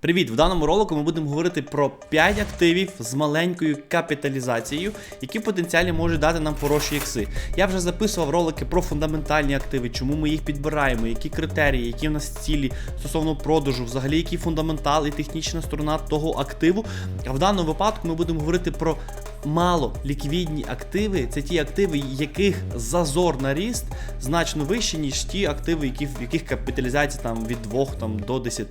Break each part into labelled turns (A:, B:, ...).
A: Привіт! В даному ролику ми будемо говорити про 5 активів з маленькою капіталізацією, які в потенціалі можуть дати нам хороші ікси. Я вже записував ролики про фундаментальні активи, чому ми їх підбираємо, які критерії, які в нас цілі стосовно продажу, взагалі який фундаментал і технічна сторона того активу. А в даному випадку ми будемо говорити про мало ліквідні активи. Це ті активи, яких зазор на ріст значно вищий, ніж ті активи, які, в яких капіталізація там від 2 там, до 10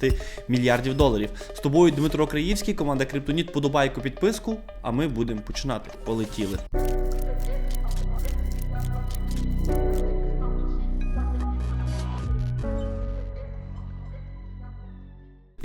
A: мільярдів доларів. З тобою Дмитро Краївський, команда Криптоніт, подобайку, підписку, а ми будемо починати. Полетіли.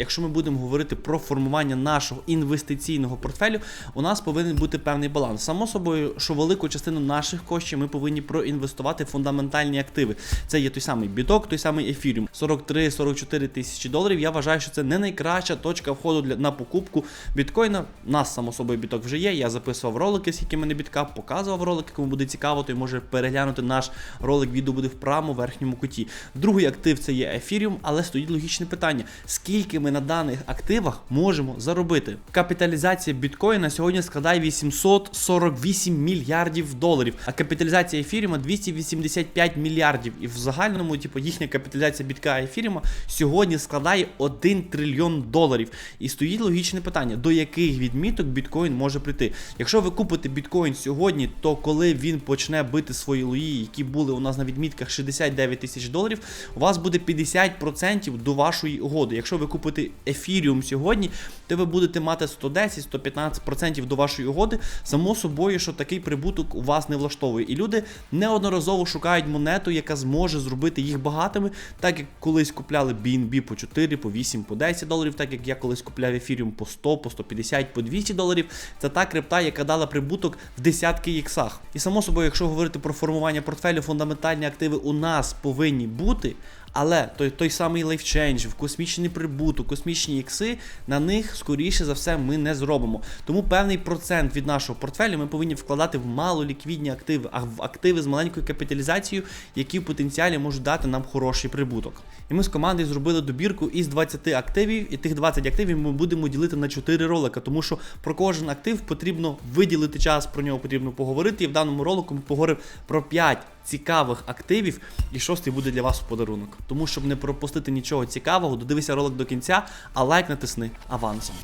A: Якщо ми будемо говорити про формування нашого інвестиційного портфелю, у нас повинен бути певний баланс. Само собою, що велику частину наших коштів ми повинні проінвестувати в фундаментальні активи. Це є той самий біток, той самий ефіріум. 43-44 тисячі доларів. Я вважаю, що це не найкраща точка входу для на покупку біткоїна. Нас само собою біток вже є. Я записував ролики, скільки мене бітка, показував ролики. Кому буде цікаво, той може переглянути наш ролик. Відео буде в правому верхньому куті. Другий актив це є ефіріум, але стоїть логічне питання: скільки ми на даних активах можемо заробити? Капіталізація біткоїна сьогодні складає 848 мільярдів доларів, а капіталізація ефіріума 285 мільярдів. І в загальному, типу, їхня капіталізація бітка ефіріума сьогодні складає 1 трильйон доларів. І стоїть логічне питання: до яких відміток біткоін може прийти? Якщо ви купите біткоін сьогодні, то коли він почне бити свої лої, які були у нас на відмітках 69 тисяч доларів, у вас буде 50% до вашої угоди. Якщо ви купите ефіріум сьогодні, то ви будете мати 110-115% до вашої угоди. Само собою, що такий прибуток у вас не влаштовує. І люди неодноразово шукають монету, яка зможе зробити їх багатими, так як колись купляли BNB по 4, по 8, по 10 доларів, так як я колись купляв ефіріум по 100, по 150, по 200 доларів. Це та крипта, яка дала прибуток в десятки іксах. І само собою, якщо говорити про формування портфелю, фундаментальні активи у нас повинні бути. Але той той самий лайфчейндж, космічний прибуток, космічні ікси, на них скоріше за все ми не зробимо. Тому певний процент від нашого портфелю ми повинні вкладати в малоліквідні активи, а в активи з маленькою капіталізацією, які в потенціалі можуть дати нам хороший прибуток. І ми з командою зробили добірку із 20 активів, і тих 20 активів ми будемо ділити на 4 ролика, тому що про кожен актив потрібно виділити час, про нього потрібно поговорити. І в даному ролику ми поговоримо про 5 цікавих активів, і шостий буде для вас в подарунок. Тому, щоб не пропустити нічого цікавого, додивися ролик до кінця, а лайк натисни авансом.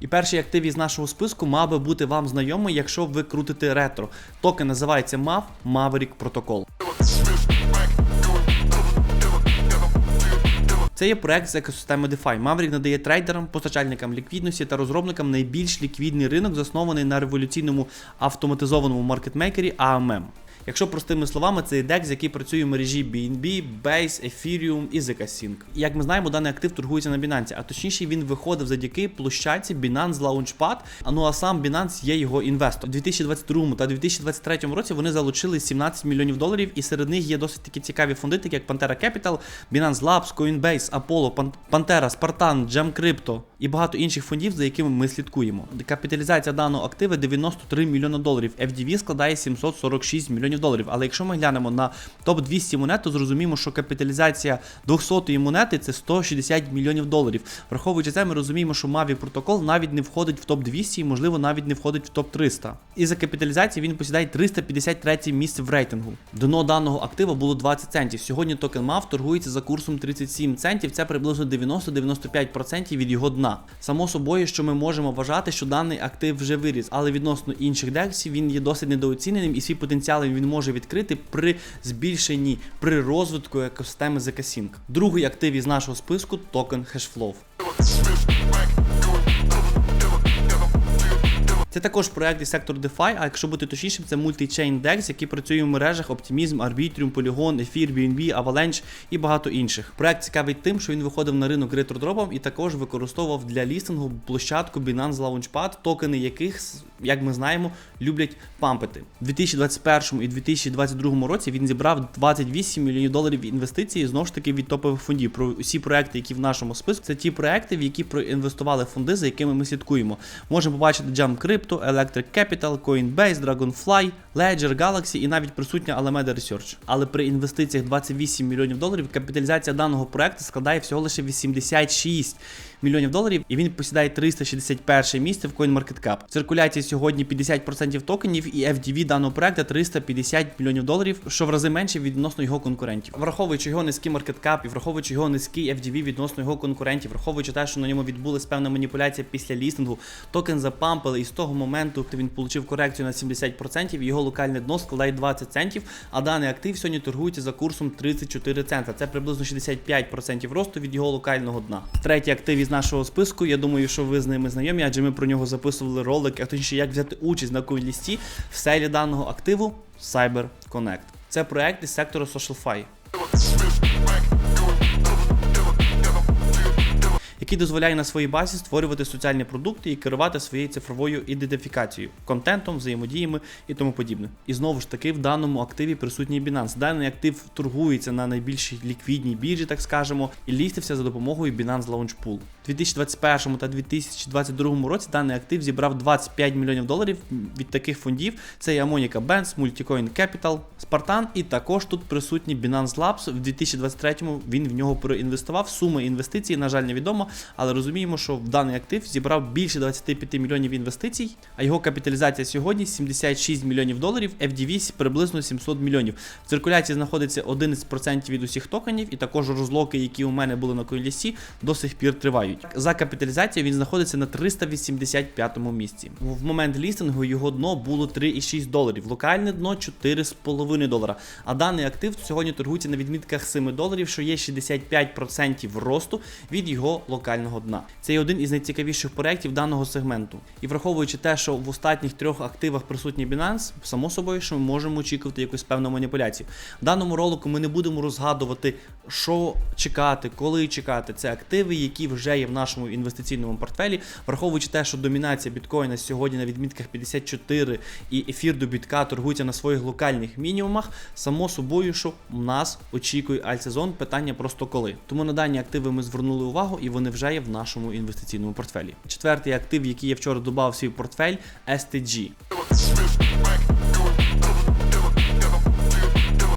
A: І перший актив із нашого списку мав би бути вам знайомий, якщо ви крутите ретро. Токен називається MAV Maverick Protocol. Це є проект з екосистеми DeFi. Maverick надає трейдерам, постачальникам ліквідності та розробникам найбільш ліквідний ринок, заснований на революційному автоматизованому маркетмейкері AMM. Якщо простими словами, це індекс, який працює в мережі BNB, Base, Ethereum і ZK-Sync. Як ми знаємо, даний актив торгується на Binance, а точніше він виходив завдяки площадці Binance Launchpad. А ну а сам Binance є його інвестор. У 2022 та 2023 році вони залучили 17 мільйонів доларів, і серед них є досить такі цікаві фонди, такі як Pantera Capital, Binance Labs, Coinbase, Apollo, Pantera, Spartan, Jam Crypto і багато інших фондів, за якими ми слідкуємо. Капіталізація даного актива 93 мільйони доларів. FDV складає 746 мільйонів доларів. Але якщо ми глянемо на топ 200 монет, то зрозуміємо, що капіталізація 200-ї монети це 160 мільйонів доларів. Враховуючи це, ми розуміємо, що Mavi протокол навіть не входить в топ 200 і, можливо, навіть не входить в топ 300. І за капіталізацію він посідає 353 місце в рейтингу. Дно даного актива було 20 центів. Сьогодні токен MAV торгується за курсом 37 центів. Це приблизно 90-95% від його дна. Само собою, що ми можемо вважати, що даний актив вже виріс, але відносно інших дексів він є досить недооціненим і свій потенціал він може відкрити при збільшенні при розвитку екосистеми ZK-Sync. Другий актив із нашого списку токен Hashflow. Це також проект із сектору DeFi, а якщо бути точнішим, це мультичейн DEX, який працює в мережах Optimism, Arbitrium, Polygon, Ether, BNB, Avalanche і багато інших. Проект цікавий тим, що він виходив на ринок ретродропом і також використовував для лістингу площадку Binance Launchpad, токени яких, як ми знаємо, люблять пампити. У 2021 і 2022 році він зібрав 28 мільйонів доларів інвестицій знову ж таки від топових фондів. Про усі проекти, які в нашому списку, це ті проекти, в які проінвестували фонди, за якими ми слідкуємо. Можемо побачити Jump Crypto, Crypto, Electric Capital, Coinbase, Dragonfly, Ledger, Galaxy і навіть присутня Alameda Research. Але при інвестиціях 28 мільйонів доларів капіталізація даного проекту складає всього лише 86 мільйонів доларів, і він посідає 361 місце в CoinMarketCap. В циркуляції сьогодні 50% токенів, і FDV даного проекту 350 мільйонів доларів, що в рази менше відносно його конкурентів. Враховуючи його низький маркеткап і враховуючи його низький FDV відносно його конкурентів, враховуючи те, що на ньому відбулась певна маніпуляція після лістингу, токен запампили, і з того моменту він отримав корекцію на 70%, його локальне дно складає 20 центів, а даний актив сьогодні торгується за курсом 34 цента. Це приблизно 65% росту від його локального дна. Третій актив із нашого списку. Я думаю, що ви з ними знайомі, адже ми про нього записували ролик, а точніше, як взяти участь на коін-лісті в селі даного активу CyberConnect. Це проект із сектору SocialFi. Який дозволяє на своїй базі створювати соціальні продукти і керувати своєю цифровою ідентифікацією, контентом, взаємодіями і тому подібне. І знову ж таки, в даному активі присутній Binance. Даний актив торгується на найбільшій ліквідній біржі, так скажемо, і лістився за допомогою Binance Launch Pool. У 2021 та 2022 році даний актив зібрав 25 мільйонів доларів від таких фондів. Це і Amonica Bands, Multicoin Capital, Spartan, і також тут присутній Binance Labs. В 2023 він в нього проінвестував. Сума інвестицій, на жаль, невідома, але розуміємо, що в даний актив зібрав більше 25 мільйонів інвестицій, а його капіталізація сьогодні 76 мільйонів доларів, FDV приблизно 700 мільйонів. В циркуляції знаходиться 11% від усіх токенів, і також розлоки, які у мене були на CoinList, до сих пір тривають. За капіталізацією він знаходиться на 385 місці. В момент лістингу його дно було 3,6 доларів, локальне дно 4,5 долара. А даний актив сьогодні торгується на відмітках 7 доларів, що є 65% росту від його локального дна. Це є один із найцікавіших проєктів даного сегменту. І враховуючи те, що в останніх трьох активах присутній Binance, само собою, що ми можемо очікувати якусь певну маніпуляцію. В даному ролику ми не будемо розгадувати, що чекати, коли чекати. Це активи, які вже є в нашому інвестиційному портфелі, враховуючи те, що домінація біткоїна сьогодні на відмітках 54 і ефір до бітка торгується на своїх локальних мінімумах, само собою, що нас очікує альтсезон, питання просто коли. Тому на дані активи ми звернули увагу і вони вже є в нашому інвестиційному портфелі. Четвертий актив, який я вчора додав в свій портфель, STG.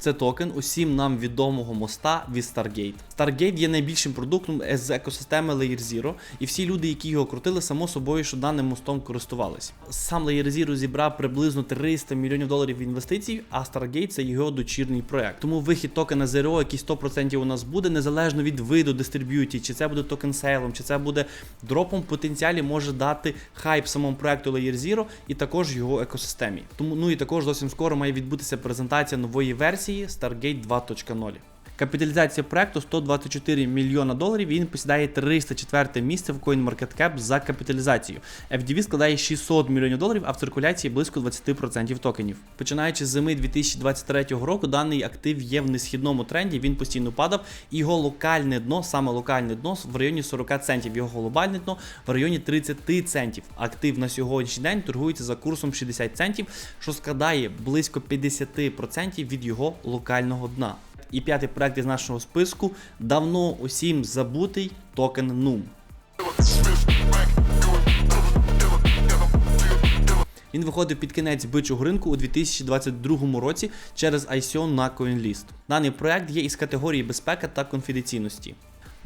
A: Це токен усім нам відомого моста від Stargate. Stargate є найбільшим продуктом з екосистеми Layer Zero, і всі люди, які його крутили, само собою, що даним мостом користувались. Сам Layer Zero зібрав приблизно 300 мільйонів доларів інвестицій, а Stargate це його дочірній проект. Тому вихід токена Zero, який 100% у нас буде, незалежно від виду дистриб'юті, чи це буде токен сейлом, чи це буде дропом, в потенціалі може дати хайп самому проекту Layer Zero і також його екосистемі. Тому ну і також зовсім скоро має відбутися презентація нової версії Stargate 2.0. Капіталізація проекту 124 мільйона доларів. Він посідає 304 місце в CoinMarketCap за капіталізацією. FDV складає 600 мільйонів доларів, а в циркуляції близько 20% токенів. Починаючи з зими 2023 року, даний актив є в несхідному тренді. Він постійно падав. Його локальне дно, саме локальне дно в районі 40 центів. Його глобальне дно в районі 30 центів. Актив на сьогоднішній день торгується за курсом 60 центів, що складає близько 50% від його локального дна. І п'ятий проект із нашого списку давно усім забутий токен NUM. Він виходив під кінець бичого ринку у 2022 році через ICO на CoinList. Даний проект є із категорії безпека та конфіденційності.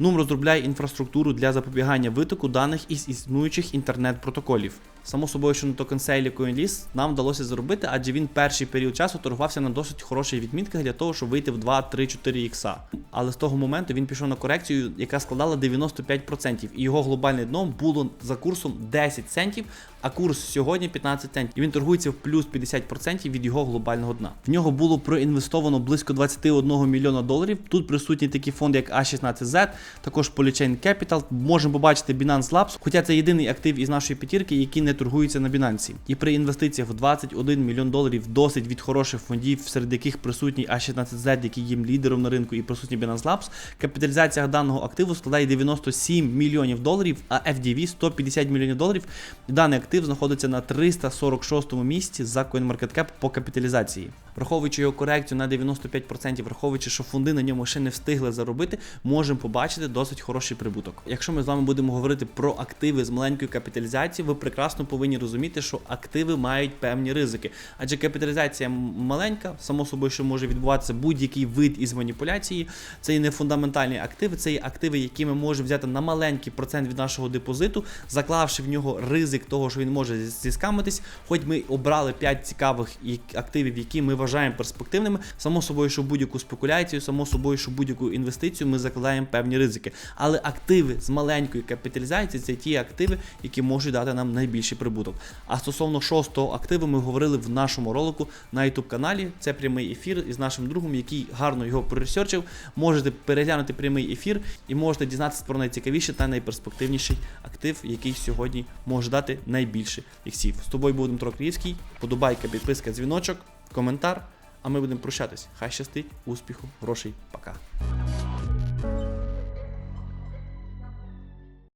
A: NUM розробляє інфраструктуру для запобігання витоку даних із існуючих інтернет-протоколів. Само собою, що на токенсейлі CoinList нам вдалося зробити, адже він перший період часу торгувався на досить хороших відмітках для того, щоб вийти в 2, 3, 4 ікса. Але з того моменту він пішов на корекцію, яка складала 95%, і його глобальне дно було за курсом 10 центів, а курс сьогодні 15 центів. І він торгується в плюс 50% від його глобального дна. В нього було проінвестовано близько 21 мільйона доларів. Тут присутні такі фонди, як A16Z, також Polychain Capital. Можемо побачити Binance Labs, хоча це єдиний актив із нашої п'ятірки, який не торгується на Binance. І при інвестиціях в 21 мільйон доларів досить від хороших фондів, серед яких присутній A16Z, який є лідером на ринку, і присутній Binance Labs, капіталізація даного активу складає 97 мільйонів доларів, а FDV 150 мільйонів доларів. Даний актив знаходиться на 346 місці за CoinMarketCap по капіталізації. Враховуючи його корекцію на 95%, враховуючи, що фонди на ньому ще не встигли заробити, можемо побачити досить хороший прибуток. Якщо ми з вами будемо говорити про активи з маленькою капіталізацією, ви прекрасно повинні розуміти, що активи мають певні ризики. Адже капіталізація маленька, само собою, що може відбуватися будь-який вид із маніпуляції. Це і не фундаментальні активи, це і активи, які ми можемо взяти на маленький процент від нашого депозиту, заклавши в нього ризик того, що він може зіскамитись. Хоч ми обрали 5 цікавих активів, які ми вважаємо перспективними. Само собою, що будь-яку спекуляцію, само собою, що будь-яку інвестицію ми закладаємо певні ризики. Але активи з маленькою капіталізацією це ті активи, які можуть дати нам найбільший прибуток. А стосовно шостого активу, ми говорили в нашому ролику на YouTube каналі. Це прямий ефір із нашим другом, який гарно його проресерчив. Можете переглянути прямий ефір і можете дізнатися про найцікавіший та найперспективніший актив, який сьогодні може дати найбільше іксів. З тобою був Дмитро Київський. Подобайка, підписка, дзвіночок, коментар. А ми будемо прощатись. Хай щастить, успіху, грошей, пока.